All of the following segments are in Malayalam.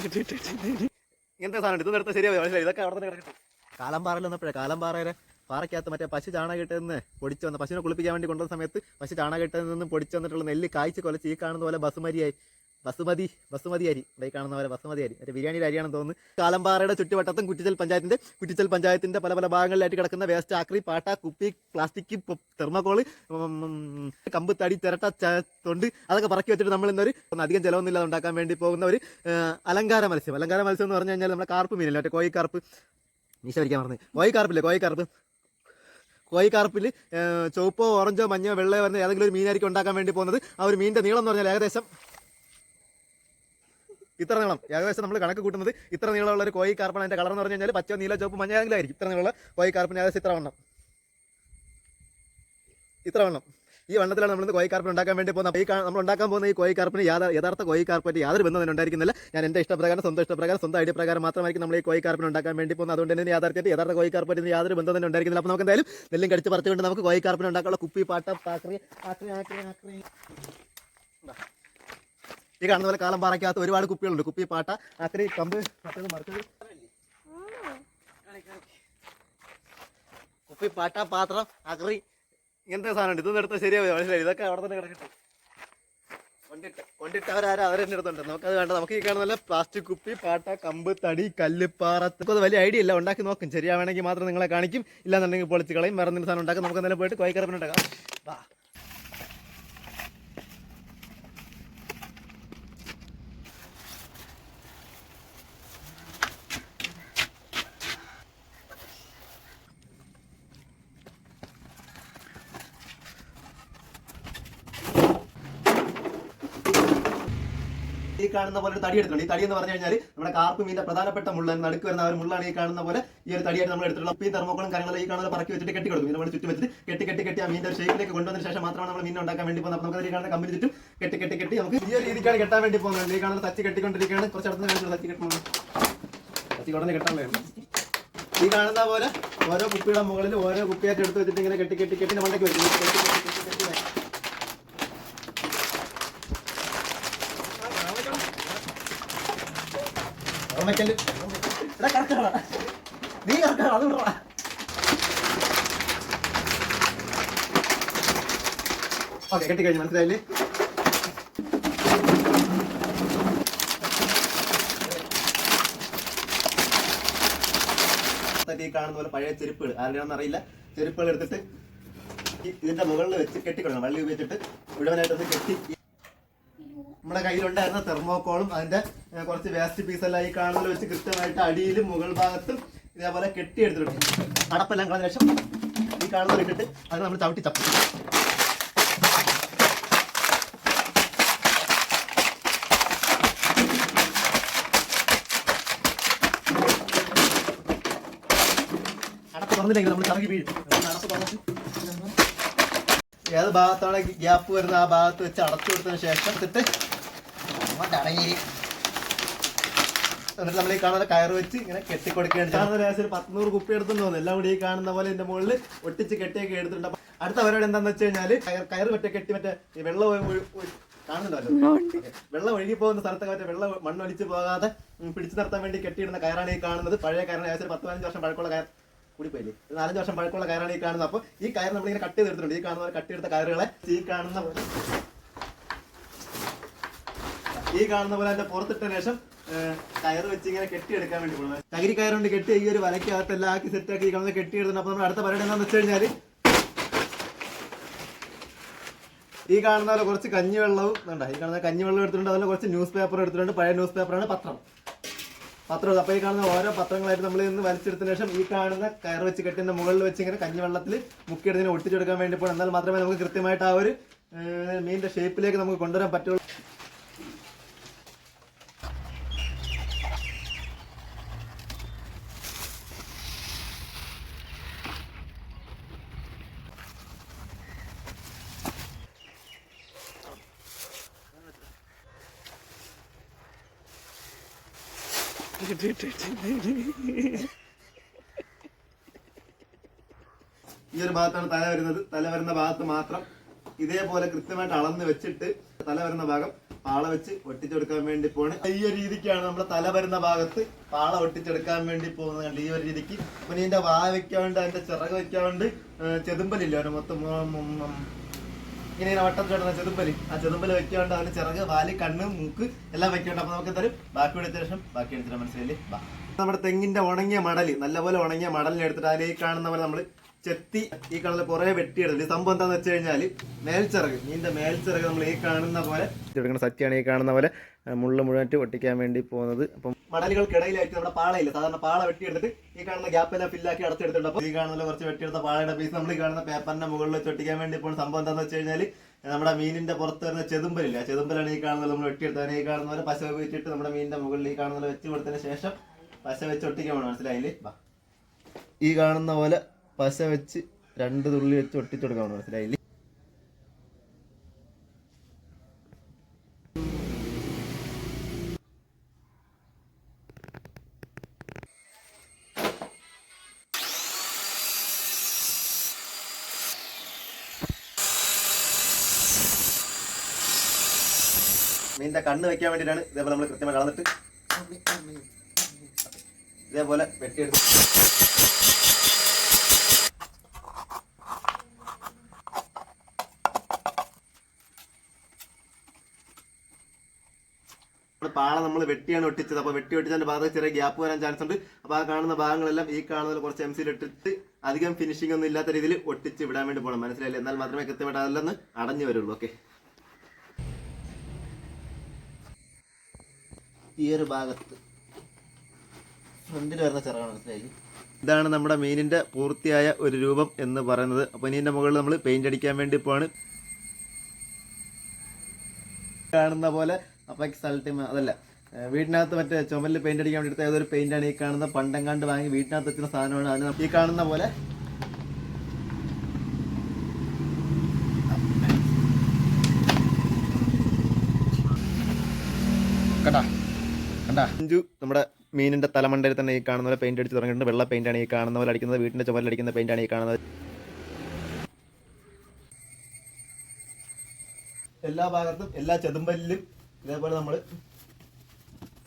ഇങ്ങനത്തെ സാധനം ഇതൊന്നും എടുത്താൽ ശരിയാവും? ഇതൊക്കെ അവിടെ തന്നെ കിടക്കട്ടെ. കാലംപാറയിൽ വന്നപ്പോഴേ കാലംപാറയുടെ പാറയ്ക്കകത്ത് മറ്റേ പശു ചാണകിട്ട് നിന്ന് പൊടിച്ചു വന്ന പശുവിനെ കുളിപ്പിക്കാൻ വേണ്ടി കൊണ്ടുവന്ന സമയത്ത് പശു ചാണകിട്ട് നിന്ന് പൊടിച്ചു വന്നിട്ടുള്ള നെല്ല് കായ്ച്ച് കൊലച്ച് ഈ കാണുന്ന പോലെ ബസുമതിയായി ബസുമതി ബസുമതി അരി. ഈ കാണുന്ന പോലെ ബസുമതി അരി. മറ്റേ ബിരിയാണിയുടെ അരിയാണെന്ന് തോന്നുന്നു. കാലംപാറയുടെ ചുറ്റുവട്ടത്തും കുറ്റിച്ചൽ പഞ്ചായത്തിന്റെ കുറ്റിച്ചൽ പഞ്ചായത്തിന്റെ പല പല ഭാഗങ്ങളിലായിട്ട് കിടക്കുന്ന വേസ്റ്റ് ആക്രി പാട്ട കുപ്പി പ്ലാസ്റ്റിക് തെർമകോൾ കമ്പ് തടി ചിരട്ട ച- തൊണ്ട് അതൊക്കെ പറക്കി വെച്ചിട്ട് നമ്മൾ ഇന്നൊരു അധികം ചിലവൊന്നുമില്ലാതെ ഉണ്ടാക്കാൻ വേണ്ടി പോകുന്ന ഒരു അലങ്കാര മത്സ്യം. അലങ്കാര മത്സ്യം എന്ന് പറഞ്ഞു കഴിഞ്ഞാൽ നമ്മുടെ കാർപ്പ് മീനല്ലേ? മറ്റേ കോയിക്കാർപ്പ്. മീശ വരിക്കാൻ പറഞ്ഞു കോയിക്കാർപ്പില്ലേ? കോയിക്കാർപ്പ്. കോയിക്കാർപ്പിൽ ചുവപ്പോ ഓറഞ്ചോ മഞ്ഞോ വെള്ളയോ വരുന്ന ഏതെങ്കിലും ഒരു മീനായിരിക്കും ഉണ്ടാക്കാൻ വേണ്ടി പോകുന്നത്. ആ ഒരു മീനിന്റെ നീളം എന്ന് പറഞ്ഞാൽ ഏകദേശം ഇത്ര നീളം. ഏകദേശം നമ്മൾ കണക്ക് കൂട്ടുന്നത് ഇത്ര നീളമുള്ള ഒരു കോയി കാർപ്പൺ അതിന്റെ കളർ എന്ന് പറഞ്ഞു കഴിഞ്ഞാൽ പച്ച നീല ചുവപ്പ് ആയിരിക്കും ഇത്ര നീളമുള്ള കോയി കാർപ്പൺ ഏകദേശം ഇത്ര വണ്ണം. ഇത്ര വണ്ണം. ഈ വണ്ണത്തിലാണ് നമ്മൾ കോഴി കാർപ്പൻ ഉണ്ടാക്കാൻ വേണ്ടി പോകുന്നത്. ഈ നമ്മൾ ഉണ്ടാക്കാൻ പോകുന്ന ഈ കോഴി കാർപ്പിന് യാഥാ- യഥാർത്ഥ കോഴി കാർപ്പറ്റ് യാതൊരു ബന്ധം തന്നെ ഉണ്ടായിരിക്കുന്നില്ല. ഞാൻ എന്റെ ഇഷ്ടപ്രകാരം സ്വന്തം ഇഷ്ടപ്രകാരം സ്വന്തം ഐഡിയ പ്രകാരം മാത്രമായിരിക്കും നമ്മൾ ഈ കോഴി കാർപ്പൻ ഉണ്ടാക്കാൻ വേണ്ടി പോകുന്നത്. അതുകൊണ്ട് തന്നെ യാഥാർത്ഥ്യത്തിൽ യഥാർത്ഥ കോഴി കാർപ്പറ്റിന് യാതൊരു ബന്ധം തന്നെ ഉണ്ടായിരിക്കുന്നില്ല. അപ്പോൾ നമുക്ക് എന്തായാലും നെല്ലും കടിച്ച് പറിച്ചുകൊണ്ട് നമുക്ക് കോഴി കാർപ്പൻ ഉണ്ടാക്കാനുള്ള കുപ്പി പാട്ട പാക്രി ആക്രി ആക്രി ആക്രി. ഈ കാണുന്ന പോലെ കാലം പാറയ്ക്കകത്ത് ഒരുപാട് കുപ്പികളുണ്ട്. കുപ്പി പാട്ട അത്ര കമ്പ് കുപ്പി പാട്ട പാത്രം അക്രി ഇങ്ങനത്തെ സാധനമുണ്ട്. ഇതൊന്നും എടുത്താൽ ശരിയാവും മനസ്സിലായി ഇതൊക്കെ അവിടെ തന്നെ കിടക്കട്ടെ. കൊണ്ടിട്ട് കൊണ്ടിട്ട് അവരാരും? അവരെന്നെ എടുത്തുണ്ട് നമുക്കത് വേണ്ട. നമുക്ക് ഈ കാണുന്ന പ്ലാസ്റ്റിക് കുപ്പി പാട്ട കമ്പ് തടി കല്ല് പാറ നമുക്കത് വലിയ ഐഡിയ ഇല്ല. ഉണ്ടാക്കി നോക്കും. ശരിയാവണമെങ്കിൽ മാത്രം നിങ്ങളെ കാണിക്കും. ഇല്ലാന്നുണ്ടെങ്കിൽ പൊളിച്ച് കളയും. വേറെ എന്തെങ്കിലും സാധനം ഉണ്ടാക്കും. നമുക്ക് എന്തായാലും പോയിട്ട് കോയിക്കറപ്പിനുണ്ടാക്കാം വാ. ഈ കാണുന്ന പോലെ ഒരു തടി എടുത്തിട്ടുണ്ട് ഈ തടി എന്ന് പറഞ്ഞു കഴിഞ്ഞാൽ നമ്മുടെ കാർപ്പ് മീനിന്റെ പ്രധാനപ്പെട്ട മുള്ളൻ നടുക്ക് വരുന്ന ആ ഒരു മുള്ളാണ് ഈ കാണുന്ന പോലെ ഈ ഒരു തടിയായിട്ട് നമ്മൾ എടുത്തിട്ടുള്ള ഈ തെർമോക്കോളും കാര്യങ്ങളും ഈ കാണുന്ന പറക്കി വെച്ചിട്ട് കെട്ടി കൊടുക്കും. നമ്മൾ ചുറ്റും വെച്ചിട്ട് കെട്ടി കെട്ടി കെട്ടി ആ മീനിന്റെ ഷേപ്പിലേക്ക് കൊണ്ടുവന്ന ശേഷം മാത്രമാണ് നമ്മൾ മീൻ ഉണ്ടാക്കാൻ വേണ്ടി പോകുന്നത്. അപ്പോൾ നമുക്ക് ഈ കാണുന്ന കമ്പനി ചുറ്റും കെട്ടി കെട്ടി കെട്ടി നമുക്ക് ഈ രീതിക്കാണ് കെട്ടാൻ വേണ്ടി പോകുന്നത്. ഈ കാണുന്ന തച്ചി കെട്ടിക്കൊണ്ടിരിക്കുകയാണ്. കുറച്ച് അടുത്ത് കാണിച്ചു തച്ചി കെട്ടുന്നത് തച്ചി ഉടനെ കെട്ടാനുള്ളതാണ് ഈ കാണുന്ന പോലെ ഓരോ കുപ്പിയുടെ മുകളിൽ ഓരോ കുപ്പിയായിട്ട് എടുത്ത് വെച്ചിട്ട് ഇങ്ങനെ കെട്ടി കെട്ടി കെട്ടി കെട്ടി കെട്ടി നീ ഓക്കെ കെട്ടിക്കഴിഞ്ഞു മനസ്സിലായില്ലേ? കാണുന്ന പോലെ പഴയ ചെരുപ്പുകൾ. ആരുടെയാണെന്ന് അറിയില്ല. ചെരുപ്പുകൾ എടുത്തിട്ട് ഇതിന്റെ മുകളിൽ വെച്ച് കെട്ടിക്കൊള്ളണം വള്ളി ഉപയോഗിച്ചിട്ട് മുഴുവനായിട്ടൊന്ന് കെട്ടി നമ്മുടെ കയ്യിലുണ്ടായിരുന്ന തെർമോക്കോളും അതിന്റെ കുറച്ച് വേസ്റ്റ് പീസ് എല്ലാം ഈ കാണുന്നതിൽ വെച്ച് കൃത്യമായിട്ട് അടിയിലും മുകൾ ഭാഗത്തും ഇതേപോലെ കെട്ടിയെടുത്തിട്ടുണ്ട്. അടപ്പെല്ലാം കളഞ്ഞ ശേഷം ഈ കാണുന്നത് ഇട്ടിട്ട് അത് നമ്മൾ ചവിട്ടി തപ്പി. അടപ്പ് നമ്മൾ അടപ്പ് തുറന്നിട്ട് ഏത് ഭാഗത്താണ് ഗ്യാപ്പ് വരുന്ന ആ ഭാഗത്ത് വെച്ച് അടച്ചു കൊടുത്തതിന് ശേഷം എന്നിട്ട് അടങ്ങി എന്നിട്ട് നമ്മൾ ഈ കാണുന്ന കയർ വെച്ച് ഇങ്ങനെ കെട്ടി കൊടുക്കുകയാണ് ലേശം ഒരു പത്തുനൂറ് കുപ്പി എടുത്തെന്ന് തോന്നുന്നു. എല്ലാം കൂടി ഈ കാണുന്ന പോലെ ഇതിന്റെ മുകളിൽ ഒട്ടിച്ച് കെട്ടിയൊക്കെ എടുത്തിട്ടുണ്ട്. അപ്പൊ അടുത്ത പരിപാടി എന്താണെന്ന് വെച്ച് കഴിഞ്ഞാൽ കയർ മറ്റേ കെട്ടി മറ്റേ ഈ വെള്ളം ഒഴി- ഒഴി- ഒഴി- കാണുന്നുണ്ടല്ലോ. ഓക്കേ. വെള്ളം ഒഴുകി പോകുന്ന സ്ഥലത്തൊക്കെ മറ്റേ വെള്ളം മണ്ണൊലിച്ച് പോകാതെ ഉം, പിടിച്ചു നിർത്താൻ വേണ്ടി കെട്ടിയിടുന്ന കയറാണ് ഈ കാണുന്നത്. പഴയ കയറാണ് ഏകദേശം ഒരു പത്ത് പതിനഞ്ച് വർഷം പഴക്കമുള്ള കയർ കൂടിപ്പോയില്ലേ? ഒരു നാലഞ്ച് വർഷം പഴക്കമുള്ള കയറാണ് ഈ കാണുന്നത്. അപ്പോൾ ഈ കയർ നമ്മളിങ്ങനെ കട്ട് ചെയ്തെടുത്തിട്ടുണ്ട് ഈ കാണുന്ന പോലെ കട്ടിയെടുത്ത കയറുകളെ ഈ കാണുന്ന പോലെ ഈ കാണുന്ന പോലെ അതിന്റെ പുറത്തിട്ട ശേഷം കയർ വെച്ച് ഇങ്ങനെ കെട്ടിയെടുക്കാൻ വേണ്ടി പോകുന്നത് ചകിരി കയറുകൊണ്ട് കെട്ടി ഈ ഒരു വലയ്ക്കകത്ത് എല്ലാം ആക്കി സെറ്റ് ആക്കി ഈ കാണുന്ന കെട്ടിയെടുത്തിട്ടുണ്ട് അപ്പോൾ നമ്മൾ അടുത്ത പരിപാടി എന്താണെന്ന് വെച്ച് കഴിഞ്ഞാൽ ഈ കാണുന്ന പോലെ കുറച്ച് കഞ്ഞിവെള്ളവും വേണ്ട ഈ കാണുന്ന കഞ്ഞിവെള്ളം എടുത്തിട്ടുണ്ട് അതുപോലെ കുറച്ച് ന്യൂസ് പേപ്പർ എടുത്തിട്ടുണ്ട് പഴയ ന്യൂസ് പേപ്പറാണ് പത്രം. പത്രം അപ്പോൾ ഈ കാണുന്ന ഓരോ പത്രങ്ങളായിട്ട് നമ്മൾ ഇന്ന് വലിച്ചെടുത്തതിന് ശേഷം ഈ കാണുന്ന കയർ വെച്ച് കെട്ടിന്റെ മുകളിൽ വെച്ച് ഇങ്ങനെ കഞ്ഞിവെള്ളത്തിൽ മുക്കിയെടുത്തിന് ഒട്ടിച്ചെടുക്കാൻ വേണ്ടി പോകണം എന്നാൽ മാത്രമേ നമുക്ക് കൃത്യമായിട്ട് ആ ഒരു മീനിന്റെ ഷേപ്പിലേക്ക് നമുക്ക് കൊണ്ടുവരാൻ പറ്റുള്ളൂ. ഈ ഒരു ഭാഗത്താണ് തല വരുന്നത്. തല വരുന്ന ഭാഗത്ത് മാത്രം ഇതേപോലെ കൃത്യമായിട്ട് അളന്ന് വെച്ചിട്ട് തല വരുന്ന ഭാഗം പാള വെച്ച് ഒട്ടിച്ചെടുക്കാൻ വേണ്ടി പോണ്. ഈ ഒരു രീതിക്കാണ് നമ്മുടെ തല വരുന്ന ഭാഗത്ത് പാള ഒട്ടിച്ചെടുക്കാൻ വേണ്ടി പോകുന്നത് കണ്ട് ഈ ഒരു രീതിക്ക്. അപ്പൊ നീ ഇതിന്റെ വാ വെക്കാണ്ട് അതിന്റെ ചിറക് വെക്കാണ്ട് ചെതുമ്പലില്ല മൊത്തം? ഇങ്ങനെ വട്ടം കിടന്ന ചെതുമ്പൽ ആ ചെതുമ്പൽ വെക്കുകൊണ്ട് അവന് ചിറക് വാൽ കണ്ണ് മൂക്ക് എല്ലാം വെക്കണ്ട അപ്പൊ നമുക്ക് എന്തായാലും ബാക്കി എടുത്ത ശേഷം ബാക്കി എടുത്തിട്ട് മനസ്സിലായി നമ്മുടെ തെങ്ങിന്റെ ഉണങ്ങിയ മടൽ നല്ലപോലെ ഉണങ്ങിയ മടലിനെ എടുത്തിട്ട് അതിലേക്ക് കാണുന്ന പോലെ നമ്മൾ ചെത്തി ഈ കാണുന്ന കുറെ വെട്ടിയെടുത്തിട്ട് സംഭവം എന്താന്ന് വെച്ച് കഴിഞ്ഞാൽ മേൽച്ചിറക് നീന്റെ മേൽച്ചിറക് നമ്മൾ ഈ കാണുന്ന പോലെ എടുക്കുന്ന സത്യാണ് ഈ കാണുന്ന പോലെ മുള്ള മുഴുവൻ ഒട്ടിക്കാൻ വേണ്ടി പോകുന്നത്. അപ്പം മടലുകൾക്കിടയിലായിട്ട് നമ്മുടെ പാളയില്ല? സാധാരണ പാള വെട്ടിയെടുത്തിട്ട് ഈ കാണുന്ന ഗ്യാപ്പെല്ലാം ഫില്ലാക്കി അടച്ചെടുത്തിട്ടുണ്ട്. അപ്പോൾ ഈ കാണുന്ന കുറച്ച് വെട്ടിയെടുത്ത പാളയുടെ പീസ് നമ്മൾ ഈ കാണുന്ന പേപ്പറിന്റെ മുകളിൽ വെച്ച് ഒട്ടിക്കാൻ വേണ്ടി പോകുന്ന സംഭവം എന്താണെന്ന് വെച്ച് കഴിഞ്ഞാൽ നമ്മുടെ മീനിന്റെ പുറത്ത് വരുന്ന ചെതുമ്പലില്ല? ചെതുമ്പലാണ് ഈ കാണുന്നത്. നമ്മൾ വെട്ടിയെടുത്തത് ഈ കാണുന്ന പോലെ പശ ഉപയോഗിച്ചിട്ട് നമ്മുടെ മീനിന്റെ മുകളിൽ ഈ കാണുന്ന വെച്ച് കൊടുത്തതിന് ശേഷം പശ വെച്ച് ഒട്ടിക്കാൻ വേണം മനസ്സിലായില്ലേ? ഈ കാണുന്ന പോലെ പശ വെച്ച് രണ്ട് തുള്ളി വെച്ച് ഒട്ടിച്ചെടുക്കാൻ മനസ്സിലായില്ല മീനിന്റെ കണ്ണ് വെക്കാൻ വേണ്ടിയിട്ടാണ് ഇതേപോലെ നമ്മൾ കൃത്യമായി കളന്നിട്ട് ഇതേപോലെ വെട്ടിയെടുത്ത് പാള നമ്മൾ വെട്ടിയാണ് ഒട്ടിച്ചത് അപ്പോൾ വെട്ടി ഒട്ടിച്ചതിന്റെ ഭാഗത്ത് ചെറിയ ഗ്യാപ്പ് വരാൻ ചാൻസ് ഉണ്ട്. അപ്പോൾ ആ കാണുന്ന ഭാഗങ്ങളെല്ലാം ഈ കാണുന്ന കുറച്ച് എം സിയിൽ ഇട്ടിട്ട് അധികം ഫിനിഷിംഗ് ഒന്നും ഇല്ലാത്ത രീതിയിൽ ഒട്ടിച്ച് വിടാൻ വേണ്ടി പോകണം മനസ്സിലായില്ലേ? എന്നാൽ മാത്രമേ കൃത്യമായിട്ട് അതെല്ലാം അടഞ്ഞു വരുള്ളൂ. ഓക്കെ ഈ ഒരു ഭാഗത്ത് ഫ്രണ്ടിൽ വരുന്ന ചിറകാണ്. മനസ്സിലായി? ഇതാണ് നമ്മുടെ മീനിന്റെ പൂർത്തിയായ ഒരു രൂപം എന്ന് പറയുന്നത്. അപ്പോൾ മീനിന്റെ മുകളിൽ നമ്മൾ പെയിന്റ് അടിക്കാൻ വേണ്ടി പോവാണ്. കാണുന്ന പോലെ അപ്പക്സ് അൾട്ടിമ അതല്ല. വീടിനകത്ത് മറ്റേ ചുമലിൽ പെയിന്റ് അടിക്കാൻ വേണ്ടി എടുത്ത ഏതൊരു പെയിന്റ് ആണ് ഈ കാണുന്ന? പണ്ടങ്ങാണ്ട് വാങ്ങി വീടിനകത്ത് വെച്ചിരുന്ന സാധനമാണ് അതിന് ഈ കാണുന്ന പോലെ. അഞ്ചു നമ്മുടെ മീനിന്റെ തലമണ്ടയിൽ തന്നെ ഈ കാണുന്ന പോലെ പെയിന്റ് അടിച്ച് തുടങ്ങിയിട്ടുണ്ട്. വെള്ള പെയിന്റ് ആണ് ഈ കാണുന്ന പോലെ അടിക്കുന്നത്. വീടിന്റെ ചുമലിൽ അടിക്കുന്ന പെയിന്റ് ആണ് ഈ കാണുന്നത്. എല്ലാ ഭാഗത്തും എല്ലാ ചെതുമ്പലിലും ഇതേപോലെ നമ്മൾ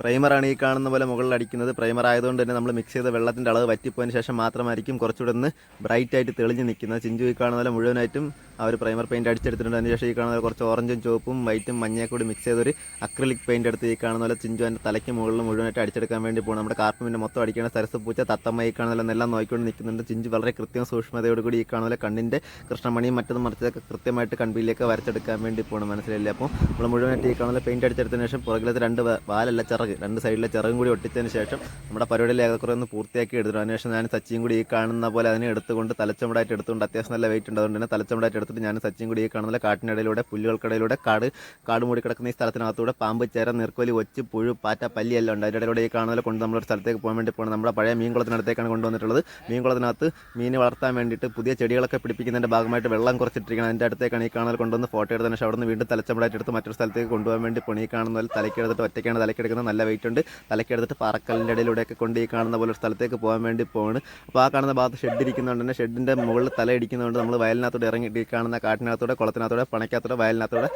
പ്രൈമറാണ് ഈ കാണുന്ന പോലെ മുകളിൽ അടിക്കുന്നത് പ്രൈമർ ആയതുകൊണ്ട് തന്നെ നമ്മൾ മിക്സ് ചെയ്ത വെള്ളത്തിന്റെ അളവ് വറ്റിപ്പോയതിന് ശേഷം മാത്രമായിരിക്കും കുറച്ചുകൂടെ ഒന്ന് ബ്രൈറ്റ് ആയിട്ട് തെളിഞ്ഞ് നിൽക്കുന്നത്. ചിഞ്ചു ഈ കാണുന്ന പോലെ മുഴുവനായിട്ടും ആ ഒരു പ്രൈമർ പെയിന്റ് അടിച്ചെടുത്തിട്ടുണ്ട്. അതിന് ശേഷം ഈ കാണുന്ന പോലെ കുറച്ച് ഓറഞ്ചും ചുവപ്പും വൈറ്റും മഞ്ഞയും കൂടി മിക്സ് ചെയ്തൊരു അക്രലിക് പെയിന്റ് എടുത്ത് ഈ കാണുന്ന പോലെ ചിഞ്ചു അതിന്റെ തലയ്ക്ക് മുകളിൽ മുഴുവനായിട്ട് അടിച്ചെടുക്കാൻ വേണ്ടി പോകും നമ്മുടെ കാർപ്പിന്റെ മൊത്തം അടിക്കുന്ന സരസ് പൂച്ച തത്തമ്മ ഈ കാണുന്ന പോലെ എല്ലാം നോക്കിക്കൊണ്ട് നിൽക്കുന്നുണ്ട്. ചിഞ്ചു വളരെ കൃത്യം സൂക്ഷ്മതയോടുകൂടി ഈ കാണുന്ന പോലെ കണ്ണിന്റെ കൃഷ്ണമണിയും മറ്റതും മറിച്ചതൊക്കെ കൃത്യമായിട്ട് കൺപിയിലേക്ക് വരച്ചെടുക്കാൻ വേണ്ടി പോകണം മനസ്സിലായില്ലേ? അപ്പോൾ നമ്മൾ മുഴുവനായിട്ട് ഈ കാണുന്ന പെയിന്റ് അടിച്ചെടുത്തതിന് ശേഷം പുറകിലത്തെ രണ്ട് വാലല്ല ചിറക് രണ്ട് സൈഡിലെ ചിറകും കൂടി ഒട്ടിച്ചതിന് ശേഷം നമ്മുടെ പരിപാടിയിൽ ഏകക്കുറെ ഒന്ന് പൂർത്തിയാക്കി എടുത്തു അതിനുശേഷം ഞാൻ സച്ചിയും കൂടി ഈ കാണുന്ന പോലെ അതിനെ എടുത്തുകൊണ്ട് തലച്ചമുടായിട്ട് എടുത്തുകൊണ്ട് അത്യാവശ്യം നല്ല വെയിറ്റ് ഉണ്ട്. അതുകൊണ്ട് തന്നെ തലച്ചമുടായിട്ട് എടുത്തിട്ട് ഞാൻ സച്ചിയും കൂടി ഈ കാണുന്ന കാട്ടിനിടയിലൂടെ പുല്ലുകൾക്കിടയിലൂടെ കാട് കാട് മൂടി കിടക്കുന്ന ഈ സ്ഥലത്തിനകത്തൂടെ പാമ്പ് ചേര നീർക്കോലി ഒച്ച് പുഴു പാറ്റ പല്ലി എല്ലാം ഉണ്ട്. അതിന്റെ ഇടയിലൂടെ ഈ കാണുന്നതിൽ കൊണ്ട് നമ്മളൊരു സ്ഥലത്തേക്ക് പോകാൻ വേണ്ടി പോകണം നമ്മുടെ പഴയ മീൻകുളത്തിനടുത്തേക്കാണ് കൊണ്ടുവന്നിട്ടുള്ളത്. മീൻകുളത്തിനകത്ത് മീൻ വളർത്താൻ വേണ്ടിയിട്ട് പുതിയ ചെടികളൊക്കെ പിടിപ്പിക്കുന്നതിന്റെ ഭാഗമായിട്ട് വെള്ളം കുറച്ചിട്ടിരിക്കണം അതിന്റെ അടുത്തേക്കാണ് ഈ കാണുന്നതിൽ കൊണ്ടുവന്ന് ഫോട്ടോ എടുത്തതിന് ശേഷം അവിടെ നിന്ന് വീണ്ടും തലച്ചമ്പടായിട്ട് എടുത്ത് മറ്റൊരു സ്ഥലത്തേക്ക് കൊണ്ടുപോകാൻ വേണ്ടി പണി കാണുന്ന തലയ്ക്കെടുത്തിട്ട് ഒറ്റയ്ക്കാണ് തലയ്ക്കെടുക്കുന്നത് നല്ല വെയിറ്റ് ഉണ്ട്. തലയ്ക്കെടുത്തിട്ട് പാറക്കല്ലിന്റെ ഇടയിലൂടെയൊക്കെ കൊണ്ട് ഈ കാണുന്ന പോലെ ഒരു സ്ഥലത്തേക്ക് പോകാൻ വേണ്ടി പോവാണ്. അപ്പോൾ ആ കാണുന്ന ഭാഗത്ത് ഷെഡ് ഇരിക്കുന്നതുകൊണ്ട് തന്നെ ഷെഡിന്റെ മുകളിൽ തല ഇടിക്കുന്നതുകൊണ്ട് നമ്മൾ വയലിനകത്തൂടെ ഇറങ്ങിയിട്ട് ഈ കാണുന്ന കാട്ടിനകത്തൂടെ കുളത്തിനകത്തൂടെ പണയ്ക്കകത്തൂടെ വയലിനകത്തൂടെ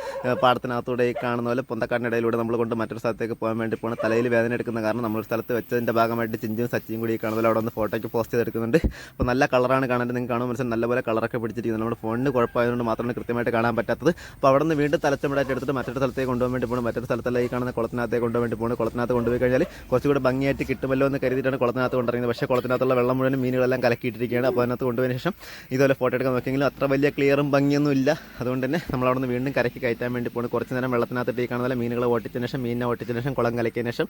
പാടത്തിനകത്തൂടെ ഈ കാണുന്ന പോലെ പൊന്തക്കാടിന്റെ ഇടയിലൂടെ നമ്മൾ കൊണ്ട് മറ്റൊരു സ്ഥലത്തേക്ക് പോകാൻ വേണ്ടി പോകണം തലയിൽ വേദന എടുക്കുന്ന കാരണം നമ്മൾ സ്ഥലത്ത് വെച്ചതിന്റെ ഭാഗമായിട്ട് ചിഞ്ചും സച്ചിയും കൂടി ഈ കാണുന്ന പോലെ അവിടെ ഒന്ന് ഫോട്ടോയ്ക്ക് പോസ്റ്റ് ചെയ്തെടുക്കുന്നുണ്ട്. അപ്പോൾ നല്ല കളറാണ് കാണാൻ നിങ്ങൾക്ക് കാണുമ്പോൾ മനസ്സിൽ നല്ലപോലെ കളറൊക്കെ പിടിച്ചിരിക്കുന്നത് നമ്മുടെ ഫോണിന് കുഴപ്പമായതുകൊണ്ട് മാത്രമാണ് കൃത്യമായിട്ട് കാണാൻ പറ്റാത്തത്. അപ്പോൾ അവിടെ നിന്ന് വീണ്ടും തലച്ചമിടായിട്ട് എടുത്തിട്ട് മറ്റൊരു സ്ഥലത്തേക്ക് കൊണ്ടുപോകാൻ വേണ്ടി പോകണം മറ്റൊരു സ്ഥലത്തല്ല ഈ കാണുന്ന കുളത്തിനകത്തേക്ക് കൊണ്ടുപോകാൻ വേണ്ടി പോകണം കുളത്തിനകത്ത് കൊണ്ടുപോയി കഴിഞ്ഞാൽ കുറച്ചുകൂടെ ഭംഗിയായിട്ട് കിട്ടുമല്ലോ എന്ന് കരുതിയിട്ടാണ് കുളത്തിനകത്ത് കൊണ്ടിറങ്ങുന്നത് പക്ഷേ കുളത്തിനകത്തുള്ള വെള്ളം മുഴുവൻ മീനുകളെല്ലാം കലക്കിയിട്ടിരിക്കുകയാണ്. അപ്പോൾ അതിനകത്ത് കൊണ്ടുപോയതിന് ശേഷം ഇതുപോലെ ഫോട്ടോ എടുക്കാൻ നോക്കിയെങ്കിലും അത്ര വലിയ ക്ലിയറും ഭംഗിയൊന്നും ഇല്ല. അതുകൊണ്ട് തന്നെ നമ്മൾ അവിടെ നിന്ന് വീണ്ടും കരയ്ക്ക് കയറ്റാൻ വേണ്ടി പോകുന്നു കുറച്ച് നേരം വെള്ളത്തിനകത്ത് ഈ കാണുന്ന മീനുകളെ ഓട്ടിച്ചതിന് ശേഷം മീനിനെ ഓട്ടിച്ചതിന് ശേഷം കുളം കലക്കിയതിന് ശേഷം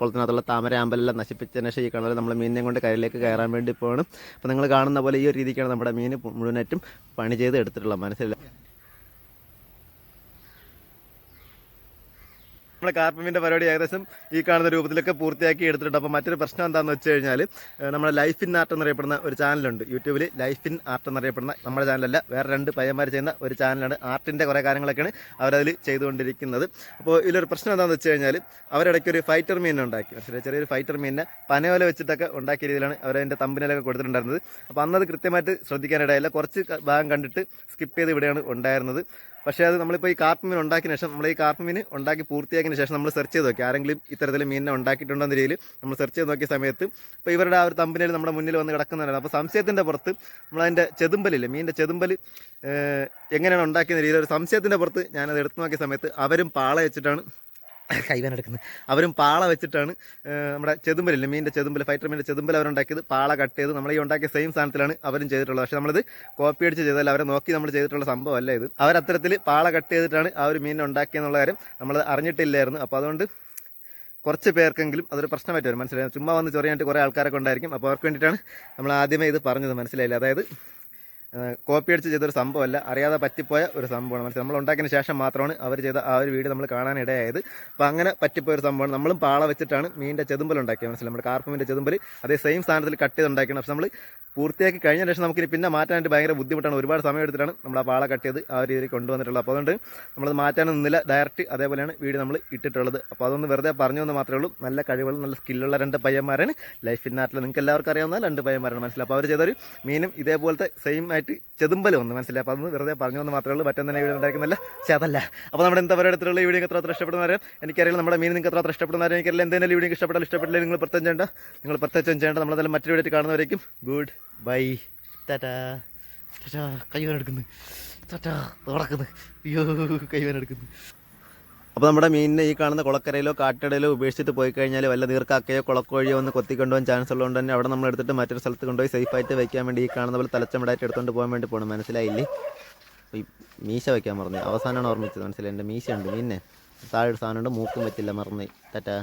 കുളത്തിനകത്തുള്ള താമര ആമ്പലെല്ലാം നശിപ്പിച്ചതിന് ശേഷം ഈ കാണുന്ന നമ്മൾ മീനിനെ കൊണ്ട് കരയിലേക്ക് കയറാൻ വേണ്ടി പോകണം അപ്പോൾ നിങ്ങൾ കാണുന്ന പോലെ ഈ ഒരു രീതിക്കാണ് നമ്മുടെ മീൻ മുഴുവനായിട്ടും പണി ചെയ്ത് എടുത്തിട്ടുള്ളത്. മനസ്സിലായി? നമ്മുടെ കാർപ്പമിന്റെ പരിപാടി ഏകദേശം ഈ കാണുന്ന രൂപത്തിലൊക്കെ പൂർത്തിയാക്കി എടുത്തിട്ടുണ്ട്. അപ്പോൾ മറ്റൊരു പ്രശ്നം എന്താണെന്ന് വെച്ച് കഴിഞ്ഞാൽ നമ്മുടെ ലൈഫ് ഇൻ ആർട്ട് എന്നറിയപ്പെടുന്ന ഒരു ചാനലുണ്ട്. യൂട്യൂബിൽ ലൈഫ് ഇൻ ആർട്ട് എന്നറിയപ്പെടുന്ന നമ്മുടെ ചാനലല്ല. വേറെ രണ്ട് പയ്യന്മാർ ചെയ്യുന്ന ഒരു ചാനലാണ്. ആർട്ടിന്റെ കുറേ കാര്യങ്ങളൊക്കെയാണ് അവരതിൽ ചെയ്തുകൊണ്ടിരിക്കുന്നത്. അപ്പോൾ ഇതിലൊരു പ്രശ്നം എന്താണെന്ന് വെച്ച് കഴിഞ്ഞാൽ അവരിടയ്ക്ക് ഒരു ഫൈറ്റർ മീൻ ഉണ്ടാക്കി ചെറിയൊരു ഫൈറ്റർ മീനിനെ പനയോല വെച്ചിട്ടൊക്കെ ഉണ്ടാക്കിയ രീതിയിലാണ് അവരതിന്റെ തമ്പിനിലൊക്കെ കൊടുത്തിട്ടുണ്ടായിരുന്നത്. അപ്പോൾ അന്നത് കൃത്യമായിട്ട് ശ്രദ്ധിക്കാനിടയില്ല. കുറച്ച് ഭാഗം കണ്ടിട്ട് സ്കിപ്പ് ചെയ്ത് ഇവിടെയാണ് ഉണ്ടായിരുന്നത്. പക്ഷേ അത് നമ്മളിപ്പോൾ ഈ കാർപ്പ് മീൻ ഉണ്ടാക്കിയ ശേഷം നമ്മൾ ഈ കാർപ്പ് മീൻ ഉണ്ടാക്കി പൂർത്തിയാക്കിയ ശേഷം നമ്മൾ സെർച്ച് ചെയ്ത് നോക്കി. ആരെങ്കിലും ഇത്തരത്തിൽ മീനിനെ ഉണ്ടാക്കിയിട്ടുണ്ടോ എന്ന രീതിയിൽ നമ്മൾ സെർച്ച് ചെയ്ത് നോക്കിയ സമയത്ത് ഇപ്പോൾ ഇവരുടെ ആ ഒരു തമ്പനിൽ നമ്മുടെ മുന്നിൽ വന്ന് കിടക്കുന്നതാണ് അപ്പോൾ സംശയത്തിന്റെ പുറത്ത് നമ്മളതിന്റെ ചെതുമ്പലില്ലേ മീനിന്റെ ചെതുമ്പൽ എങ്ങനെയാണ് ഉണ്ടാക്കിയ രീതിയിൽ ഒരു സംശയത്തിന്റെ പുറത്ത് ഞാനത് എടുത്തു നോക്കിയ സമയത്ത് അവരും പാള വെച്ചിട്ടാണ് കൈവാൻ എടുക്കുന്നത്. അവരും പാള വെച്ചിട്ടാണ് നമ്മുടെ ചെതുമ്പലില്ല മീനിന്റെ ചെതുമ്പൽ ഫൈറ്റർ മീനിന്റെ ചെതുമ്പൽ അവരുണ്ടാക്കിയത്. പാള കട്ട് ചെയ്ത് നമ്മൾ ഈ ഉണ്ടാക്കിയ സെയിം സാധനത്തിലാണ് അവരും ചെയ്തിട്ടുള്ളത്. പക്ഷേ നമ്മളിത് കോപ്പി അടിച്ച് ചെയ്തല്ല അവരെ നോക്കി നമ്മൾ ചെയ്തിട്ടുള്ള സംഭവമല്ല ഇത്. അവരത്തരത്തിൽ പാള കട്ട് ചെയ്തിട്ടാണ് ആ ഒരു മീൻ ഉണ്ടാക്കിയെന്നുള്ള കാര്യം നമ്മൾ അറിഞ്ഞിട്ടില്ലായിരുന്നു. അപ്പോൾ അതുകൊണ്ട് കുറച്ച് പേർക്കെങ്കിലും അതൊരു പ്രശ്നമായിട്ട് വരും. മനസ്സിലായി? ചുമ്മാ വന്ന് ചൊറിയായിട്ട് കുറേ ആൾക്കാരൊക്കെ ഉണ്ടായിരിക്കും. അപ്പോൾ അവർക്ക് വേണ്ടിയിട്ടാണ് നമ്മൾ ആദ്യമേ ഇത് പറഞ്ഞത്. മനസ്സിലായില്ല? അതായത് കോപ്പി അടിച്ച് ചെയ്തൊരു സംഭവമല്ല അറിയാതെ പറ്റിപ്പോയ ഒരു സംഭവമാണ്. മനസ്സിലായി നമ്മൾ ഉണ്ടാക്കിയതിന് ശേഷം മാത്രമാണ് അവർ ചെയ്ത ആ ഒരു വീഡിയോ നമ്മൾ കാണാനിടയായത് അപ്പം അങ്ങനെ പറ്റിപ്പോയ ഒരു സംഭവമാണ്. നമ്മളും പാള വെച്ചിട്ടാണ് മീനിന്റെ ചെതുമ്പൽ ഉണ്ടാക്കിയത് മനസ്സിലായി? നമ്മുടെ കാർപ്പമിന്റെ ചെതുമ്പൽ അതേ സെയിം സ്ഥാനത്തിൽ കട്ട് ചെയ്ത് ഉണ്ടാക്കിയത്. നമ്മൾ പൂർത്തിയാക്കി കഴിഞ്ഞ ശേഷം നമുക്കിനി പിന്നെ മാറ്റാനായിട്ട് ഭയങ്കര ബുദ്ധിമുട്ടാണ്. ഒരുപാട് സമയം എടുത്തിട്ടാണ് നമ്മൾ ആ പാള കട്ട് ചെയ്ത് ആ രീതിയിൽ കൊണ്ടുവന്നിട്ടുള്ളത്. അപ്പോൾ അതുകൊണ്ട് നമ്മളത് മാറ്റാനൊന്നും നിന്നില്ല. ഡയറക്റ്റ് അതേപോലെയാണ് വീഡിയോ നമ്മൾ ഇട്ടിട്ടുള്ളത്. അപ്പോൾ അതൊന്ന് വെറുതെ പറഞ്ഞു എന്ന് മാത്രമേ ഉള്ളൂ. നല്ല കഴിവുള്ള നല്ല സ്കില്ലുള്ള രണ്ട് പയ്യന്മാരാണ്. ലൈഫ് ഇൻ നിങ്ങൾക്ക് എല്ലാവർക്കും അറിയാവുന്ന രണ്ട് പയ്യന്മാരാണ്. മനസ്സിലായി? അപ്പോൾ അവർ ചെയ്തൊരു മീനും ഇതേപോലത്തെ സെയിം ചെതുമ്പൽ വന്നു മനസ്സിലായി? അപ്പോൾ അത് വെറുതെ പറഞ്ഞു എന്ന് മാത്രമേ ഉള്ളൂ. മറ്റൊന്നും വീഡിയോ ഉണ്ടാക്കുന്നില്ല. പക്ഷേ അതല്ല. അപ്പോൾ നമ്മുടെ എന്താ പറയുക അടുത്തുള്ള വീഡിയോ എത്ര അത്ര ഇഷ്ടപ്പെടുന്നവരെ എനിക്കറിയില്ല നമ്മുടെ മീൻ നിങ്ങൾക്ക് അത്ര അത്ര ഇഷ്ടപ്പെടുന്നവരെ എനിക്കറിയില്ല എന്തെങ്കിലും വീഡിയോ ഇഷ്ടപ്പെട്ടാൽ ഇഷ്ടപ്പെട്ടില്ല നിങ്ങൾ പ്രത്യേകം ചെയ്യേണ്ട. നിങ്ങൾ പ്രത്യേകം ചെയ്യേണ്ട. തന്നെ മറ്റൊരു വീഡിയോ കാണുന്നവരേക്കും ഗുഡ് ബൈ. ടാറ്റാ. ടാറ്റാ. കൈവൻ എടുക്കുന്നു. ടാറ്റാ. നടക്കുന്നു. അയ്യോ കൈവൻ എടുക്കുന്നു. അപ്പോൾ നമ്മുടെ മീനിനെ ഈ കാണുന്ന കുളക്കരയിലോ കാട്ടിടയിലോ ഉപേക്ഷിച്ചിട്ട് പോയി കഴിഞ്ഞാൽ വല്ല നീർക്കാക്കയോ കുളക്കോഴിയോ ഒന്ന് കൊത്തിക്കൊണ്ടുപോകാൻ ചാൻസ് ഉള്ളതുകൊണ്ട് തന്നെ അവിടെ നമ്മൾ എടുത്തിട്ട് മറ്റൊരു സ്ഥലത്ത് കൊണ്ടുപോയി സേഫായിട്ട് വയ്ക്കാൻ വേണ്ടി ഈ കാണുന്ന പോലെ തലച്ചമടായിട്ട് എടുത്തുകൊണ്ട് പോകാൻ വേണ്ടി പോകണം മനസ്സിലായില്ലേ? ഈ മീശ വയ്ക്കാൻ മറന്നു. അവസാനമാണ് ഓർമ്മിച്ചത്. മനസ്സിലായി? എന്റെ മീശ ഉണ്ട് മീനെ താഴെ സാധനമുണ്ട്. മൂക്കും പറ്റില്ല. മറന്നു. ടാറ്റാ